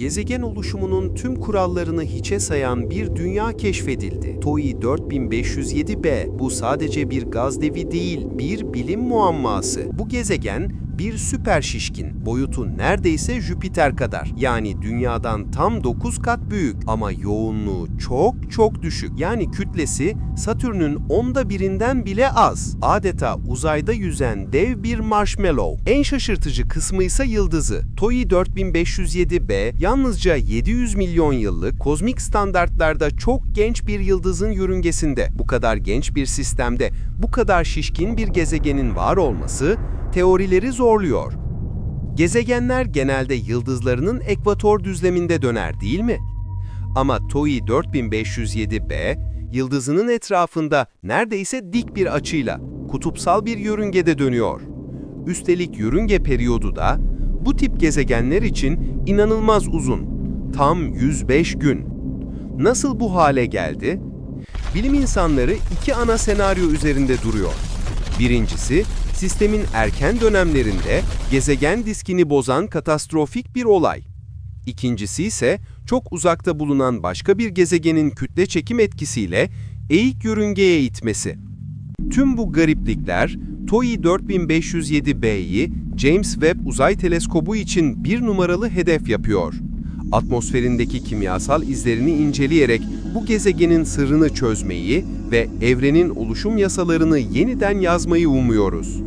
Gezegen oluşumunun tüm kurallarını hiçe sayan bir dünya keşfedildi. TOI 4507b. Bu sadece bir gaz devi değil, bir bilim muamması. Bu gezegen bir süper şişkin. Boyutu neredeyse Jüpiter kadar. Yani dünyadan tam 9 kat büyük ama yoğunluğu çok çok düşük. Yani kütlesi Satürn'ün onda birinden bile az. Adeta uzayda yüzen dev bir marshmallow. En şaşırtıcı kısmı ise yıldızı. TOI 4507b yalnızca 700 milyon yıllık kozmik standartlarda çok genç bir yıldızın yörüngesinde. Bu kadar genç bir sistemde bu kadar şişkin bir gezegenin var olması teorileri zorluyor. Gezegenler genelde yıldızlarının ekvator düzleminde döner değil mi? Ama TOI 4507b, yıldızının etrafında neredeyse dik bir açıyla kutupsal bir yörüngede dönüyor. Üstelik yörünge periyodu da bu tip gezegenler için inanılmaz uzun. Tam 105 gün. Nasıl bu hale geldi? Bilim insanları iki ana senaryo üzerinde duruyor. Birincisi, sistemin erken dönemlerinde gezegen diskini bozan katastrofik bir olay. İkincisi ise çok uzakta bulunan başka bir gezegenin kütle çekim etkisiyle eğik yörüngeye itmesi. Tüm bu gariplikler TOI 4507b'yi James Webb Uzay Teleskobu için bir numaralı hedef yapıyor. Atmosferindeki kimyasal izlerini inceleyerek bu gezegenin sırrını çözmeyi ve evrenin oluşum yasalarını yeniden yazmayı umuyoruz.